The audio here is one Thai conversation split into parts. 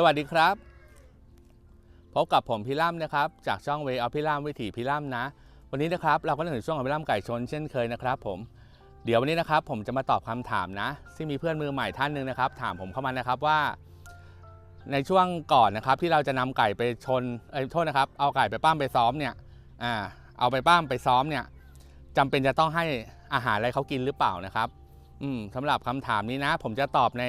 สวัสดีครับ พบกับผมพี่ล่ำนะครับ จากช่องเวอพี่ล่ำวิถีพี่ล่ำนะ วันนี้นะครับเราก็ถึงช่วงของพี่ล่ำไก่ชนเช่นเคยนะครับ ผม เดี๋ยววันนี้นะครับ ผมจะมาตอบคำถามนะที่มีเพื่อนมือใหม่ท่านหนึ่งนะครับ ถามผมเข้ามานะครับว่า ในช่วงก่อนนะครับ ที่เราจะนำไก่ไปชนเอ้ยโทษนะครับ เอาไก่ไปปั้มไปซ้อมเนี่ยอ่าเอาไปปั้มไปซ้อมเนี่ยจำเป็นจะต้องให้อาหารอะไรเขากินหรือเปล่านะครับ อืมสำหรับคำถามนี้นะ ผมจะตอบใน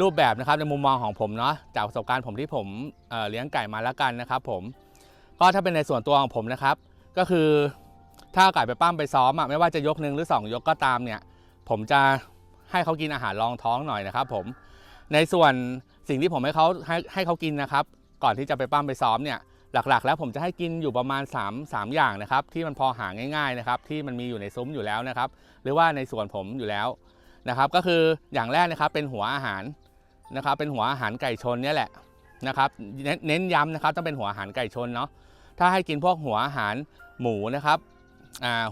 รูปแบบนะครับในมุมมองของผมเนาะจากประสบการณ์ผมที่ผมเเลี้ยงไก่มาแล้วกันนะครับ ผมก็ถ้าเป็นในส่วนตัวของผมนะครับ ก็คือถ้าไก่ไปปั้มไปซ้อมอะไม่ว่าจะยกหนึ่งหรือ 2 ยกก็ตามเนี่ย ผมจะให้เขากินอาหารรองท้องหน่อยนะครับ ผมในส่วนสิ่งที่ผมให้เขาให้ให้เขากินนะครับ ก่อนที่จะไปปั้มไปซ้อมเนี่ยหลักๆ แล้วผมจะให้กินอยู่ประมาณ 3 3 อย่างนะครับ ที่มันพอหาง่ายๆนะครับ ที่มันมีอยู่ในซุ้มอยู่แล้วนะครับ หรือว่าในส่วนผมอยู่แล้วนะครับ ก็คืออย่างแรกนะครับเป็นหัวอาหาร นะครับเป็นหัวอาหารไก่ชนเนี่ยแหละนะครับเน้นย้ำนะครับต้องเป็นหัวอาหารไก่ชนเนาะถ้าให้กินพวกหัวอาหารหมูนะครับ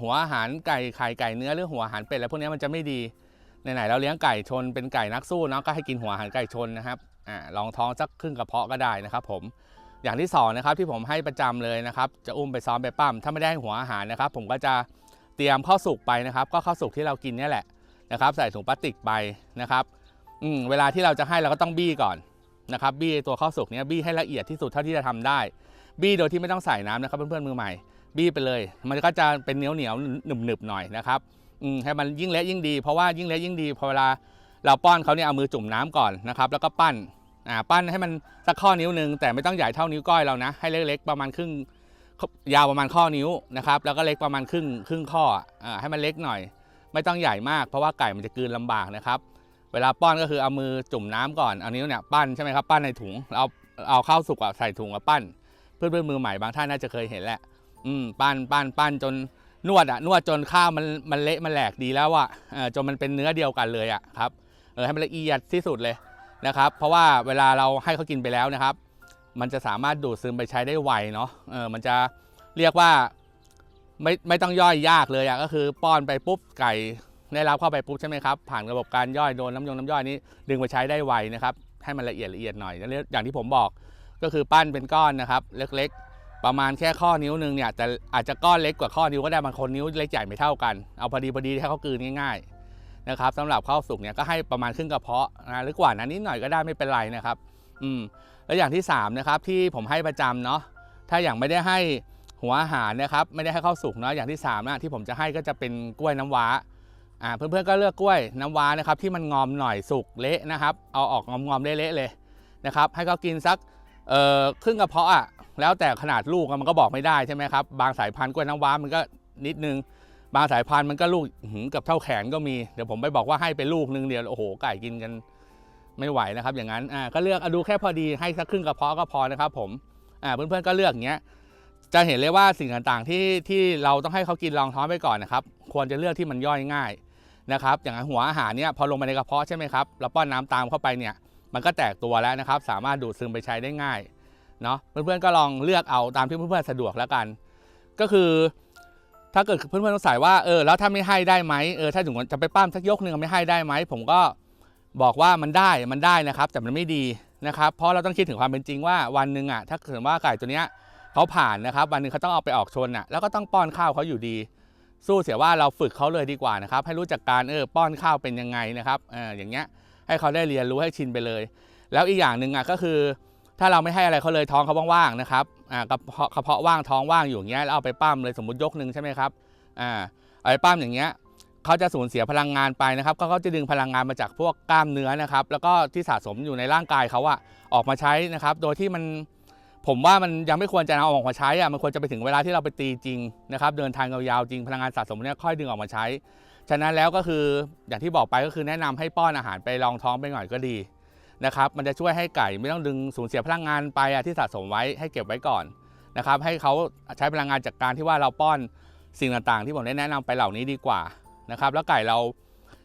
หัวอาหารไก่ไข่ไก่เนื้อหรือหัวอาหารเป็ดอะไรพวกนี้มันจะไม่ดีไหนๆเราเลี้ยงไก่ชนเป็นไก่นักสู้เนาะก็ให้กินหัวอาหารไก่ชนนะครับอลองท้องสักครึ่งกระเพาะก็ได้นะครับ ผมอย่างที่สองนะครับที่ผมให้ประจำเลยนะครับ จะอุ้มไปซ้อมไปปั้มถ้าไม่ได้หัวอาหารนะครับ ผมก็จะเตรียมข้าวสุกไปนะครับ ก็ข้าวสุกที่เรากินนี่แหละนะครับ ใส่ถุงพลาสติกไปนะครับ อืมเวลาที่เราจะให้เราก็ต้องบี้ก่อนนะครับบี้ตัวข้าวสุกเนี้ยบี้ให้ละเอียดที่สุดเท่าที่จะทำได้ บี้โดยที่ไม่ต้องใส่น้ำนะครับเพื่อนๆมือใหม่ บี้ไปเลย มันก็จะเป็นเหนียวเหนียวหนึบหนึบหน่อยนะครับอืมให้มันยิ่งเละยิ่งดี เพราะว่ายิ่งเละยิ่งดีพอเวลาเราป้อนเขาเนี่ยเอามือจุ่มน้ำก่อนนะครับแล้วก็ปั้นอ่าปั้นให้มันสักข้อนิ้วหนึ่งแต่ไม่ต้องใหญ่เท่านิ้วก้อยเรานะ ให้เล็กๆประมาณครึ่งยาวประมาณข้อนิ้วนะครับแล้วก็เล็กประมาณครึ่งครึ่งข้ออ่าให้มันเล็กหน่อย ไม่ต้องใหญ่มากเพราะว่าไก่มันจะกืนลำบากนะครับ เวลาป้อนก็คือเอามือจุ่มน้ำก่อนเอานิ้วเนี่ยปั้นใช่ไหมครับปั้นในถุงเอาเอาข้าวสุกอะใส่ถุงมาปั้น เพื่อนเพื่อนมือใหม่บางท่านน่าจะเคยเห็นแหละ อืมปั้นปั้นปั้นจนนวดอะนวดจนข้าวมันมันเละมันแหลกดีแล้วอะเออจนมันเป็นเนื้อเดียวกันเลยอะครับเออให้มันละเอียดที่สุดเลยนะครับ เพราะว่าเวลาเราให้เขากินไปแล้วนะครับ มันจะสามารถดูดซึมไปใช้ได้ไวเนาะเออมันจะเรียกว่าไม่ไม่ต้องย่อยยากเลยอะก็คือป้อนไปปุ๊บไก่ ได้รับเข้าไปปุ๊บใช่ไหมครับผ่านระบบการย่อยโดนน้ำยงน้ำย่อยนี้ ดึงไปใช้ได้ไวนะครับให้มันละเอียดละเอียดหน่อย อย่างที่ผมบอกก็คือปั้นเป็นก้อนนะครับ เล็กๆ ประมาณแค่ข้อนิ้วหนึงเนี่ยแต่อาจจะก้อนเล็กกว่าข้อนิ้วก็ได้บางคนนิ้วเล็กใหญ่ไม่เท่ากันเอาพอดีพอดีให้เขากืนง่ายๆนะครับสำหรับข้าวสุกเนี่ยก็ให้ประมาณครึ่งกระเพาะนะหรือกว่านั้นนิดหน่อยก็ได้ไม่เป็นไรนะครับ อืมแล้วอย่างที่3นะครับที่ผมให้ประจำเนาะถ้าอย่างไม่ได้ให้หัวอาหารนะครับไม่ได้ให้ข้าวสุกเนาะอย่างที่3นะที่ผมจะให้ก็จะเป็นกล้วยน้ำว้า อ่าเพื่อนๆก็เลือกกล้วยน้ำว้านะครับที่มันงอมหน่อยสุกเละนะครับ เอาออกงอมๆเละๆเลยนะครับ ให้เขากินสักเอ่อครึ่งกระเพาะอะแล้วแต่ขนาดลูกมันก็บอกไม่ได้ใช่ไหมครับบางสายพันธุ์กล้วยน้ำว้ามันก็นิดนึง บางสายพันธุ์มันก็ลูกหืกับเท่าแขนก็มีเดี๋ยวผมไปบอกว่าให้ไปลูกนึงเดียวโอ้โหไก่กินกันไม่ไหวนะครับ อย่างนั้นอ่าก็เลือกเอาดูแค่พอดีให้สักครึ่งกระเพาะก็พอนะครับ ผมอ่าเพื่อนๆก็เลือกอย่างเงี้ยจะเห็นเลยว่าสิ่งต่างๆที่ที่เราต้องให้เขากินรองท้องไปก่อนนะครับ ควรจะเลือกที่มันย่อยง่าย นะครับอย่างหัวอาหารเนี่ยพอลงไปในกระเพาะใช่ไหมครับเราป้อนน้ำตามเข้าไปเนี่ยมันก็แตกตัวแล้วนะครับ สามารถดูดซึมไปใช้ได้ง่ายเนาะเพื่อนๆก็ลองเลือกเอาตามที่เพื่อนๆสะดวกแล้วกัน ก็คือ ถ้าเกิดเพื่อนๆสงสัยว่าเออแล้วถ้าไม่ให้ได้ไหมเออถ้าถึงจะไปปั้มสักยกหนึ่งไม่ให้ได้ไหมผมก็บอกว่ามันได้มันได้นะครับ แต่มันไม่ดีนะครับ เพราะเราต้องคิดถึงความเป็นจริงว่าวันหนึ่งอะถ้าเกิดว่าไก่ตัวเนี้ยเขาผ่านนะครับ วันหนึ่งเขาต้องเอาไปออกชนอะแล้วก็ต้องป้อนข้าวเขาอยู่ดี สู้เสียว่าเราฝึกเขาเลยดีกว่านะครับ ให้รู้จักการเออป้อนข้าวเป็นยังไงนะครับเอออย่างเงี้ยให้เขาได้เรียนรู้ให้ชินไปเลย แล้วอีกอย่างหนึ่งอะก็คือ ถ้าเราไม่ให้อะไรเขาเลยท้องเขาว่างๆนะครับอ่ากระเพาะกระเพาะว่างท้องว่างอยู่อย่างเงี้ยแล้วเอาไปปั้มเลยสมมติยกหนึ่งใช่ไหมครับอ่าเอาไปปั้มอย่างเงี้ยเขาจะสูญเสียพลังงานไปนะครับก็เขาจะดึงพลังงานมาจากพวกกล้ามเนื้อนะครับ แล้วก็ที่สะสมอยู่ในร่างกายเขาอะออกมาใช้นะครับ โดยที่มัน ผมว่ามันยังไม่ควรจะเอาออกมาใช้อะมันควรจะไปถึงเวลาที่เราไปตีจริงนะครับเดินทางยาวๆจริงพลังงานสะสมเนี่ยค่อยดึงออกมาใช้ ฉะนั้นแล้วก็คืออย่างที่บอกไปก็คือแนะนำให้ป้อนอาหารไปรองท้องไปหน่อยก็ดีนะครับมันจะช่วยให้ไก่ไม่ต้องดึงสูญเสียพลังงานไปอะที่สะสมไว้ให้เก็บไว้ก่อนนะครับให้เขาใช้พลังงานจากการที่ว่าเราป้อนสิ่งต่างๆ ที่ผมได้แนะนำไปเหล่านี้ดีกว่านะครับแล้วไก่เรา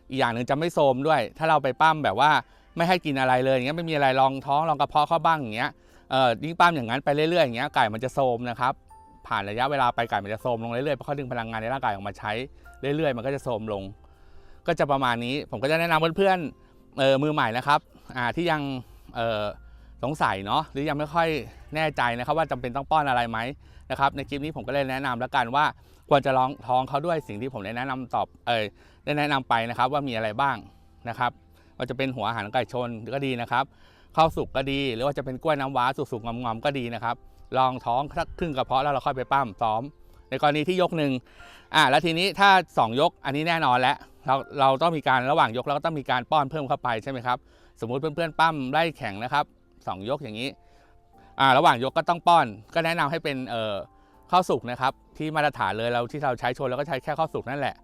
อีกอย่างหนึ่งจะไม่โทมด้วย ถ้าเราไปปั้มแบบว่าไม่ให้กินอะไรเลยอย่างเงี้ยไม่มีอะไรรองท้องรองกระเพาะเข้าบ้างอย่างเงี้ย เออยิ่งปั้มอย่างนั้นไปเรื่อยๆอย่างเงี้ยไก่มันจะโทรมนะครับผ่านระยะเวลาไปไก่มันจะโทรมลงเรื่อยๆเพราะเขาดึงพลังงานในร่างกายออกมาใช้เรื่อยๆ มันก็จะโทรมลง ก็จะประมาณนี้ ผมก็จะแนะนำเพื่อนๆเออมือใหม่นะครับอ่าที่ยังเออสงสัยเนาะหรือยังไม่ค่อยแน่ใจนะครับว่าจำเป็นต้องป้อนอะไรไหมนะครับในคลิปนี้ผมก็เลยแนะนำแล้วกันว่าควรจะลองท้องเขาด้วยสิ่งที่ผมได้แนะนำตอบเออได้แนะนำไปนะครับว่ามีอะไรบ้างนะครับว่าจะเป็นหัวอาหารไก่ชนก็ดีนะครับ ข้าวสุกก็ดี หรือว่าจะเป็นกล้วยน้ำว้าสุกๆงอมๆก็ดีนะครับลองท้องสักครึ่งกระเพาะแล้วเราค่อยไปปั้มซ้อม ในกรณีที่ยกหนึ่งอ่าแล้วทีนี้ถ้า 2 ยกอันนี้แน่นอนแล้วเราเราต้องมีการระหว่างยกเราก็ต้องมีการป้อนเพิ่มเข้าไปใช่ไหมครับสมมุติเพื่อนๆปั้มไล่แข่งนะครับสองยกอย่างนี้อ่าระหว่างยกก็ต้องป้อน ก็แนะนำให้เป็นเอ่อข้าวสุกนะครับที่มาตรฐานเลยเราที่เราใช้ชนเราก็ใช้แค่ข้าวสุกนั่นแหละ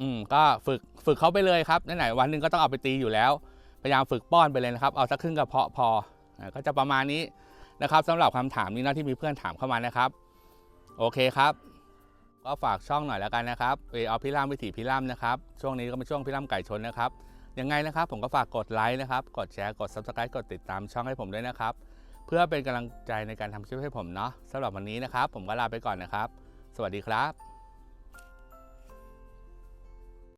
อืมก็ฝึกฝึกเขาไปเลยครับไหนๆวันหนึ่งก็ต้องเอาไปตีอยู่แล้ว พยายามฝึกป้อนไปเลยนะครับ เอาสักครึ่งกระเพาะพอ ก็จะประมาณนี้นะครับสำหรับคำถามนี้นะที่มีเพื่อนถามเข้ามานะครับ โอเคครับ ก็ฝากช่องหน่อยแล้วกันนะครับเออพิรามวิถีพิรามนะครับ ช่วงนี้ก็เป็นช่วงพิรามไก่ชนนะครับยังไงนะครับ ผมก็ฝากกดไลค์นะครับ กดแชร์กด subscribe กดติดตามช่องให้ผมด้วยนะครับ เพื่อเป็นกำลังใจในการทำคลิปให้ผมเนาะสำหรับวันนี้นะครับ ผมก็ลาไปก่อนนะครับ สวัสดีครับ